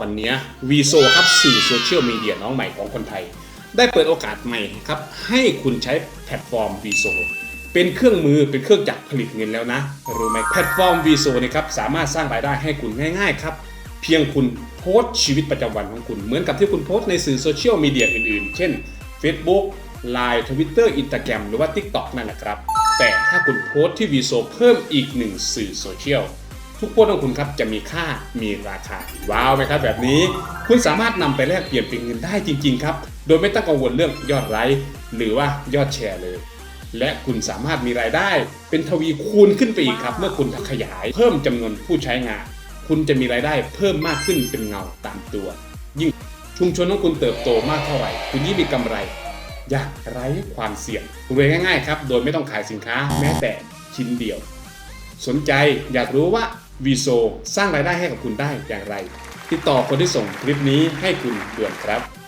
วันนี้วีโซครับสื่อโซเชียลมีเดียน้องใหม่ของคนไทย ได้เปิดโอกาสใหม่ครับ ให้คุณใช้แพลตฟอร์มวีโซเป็นเครื่องมือเป็นเครื่องจักรผลิตเงินแล้วนะรู้ไหมแพลตฟอร์มวีโซนี่ครับสามารถสร้างรายได้ให้คุณง่ายๆครับ เพียงคุณโพสต์ชีวิตประจำวันของคุณ เหมือนกับที่คุณโพสต์ในสื่อโซเชียลมีเดียอื่นๆ เช่น Facebook Line Twitter Instagram หรือว่า TikTok นั่นแหละครับ แต่ถ้าคุณโพสต์ที่วีโซเพิ่มอีกหนึ่งสื่อโซเชียล ทุกโพสต์ของคุณครับจะมีค่ามีราคา ว้าวไหมครับแบบนี้ คุณสามารถนำไปแลกเปลี่ยนเป็นเงินได้จริงๆครับ โดยไม่ต้องกังวลเรื่องยอดไลค์หรือว่ายอดแชร์เลย และคุณสามารถมีรายได้ เป็นทวีคูณขึ้นไปอีกครับ เมื่อคุณขยาย เพิ่มจำนวนผู้ใช้งาน คุณจะมีรายได้เพิ่มมากขึ้นเป็นเงาตามตัว ยิ่งชุมชนของคุณเติบโตมากเท่าไหร่ คุณยิ่งมีกำไรอยากไร้ความเสี่ยงรวยง่ายๆครับ โดยไม่ต้องขายสินค้าแม้แต่ชิ้นเดียว สนใจอยากรู้ว่า วีโซสร้างรายได้ให้กับคุณได้อย่างไร ติดต่อคนที่ส่งคลิปนี้ให้คุณด่วนครับ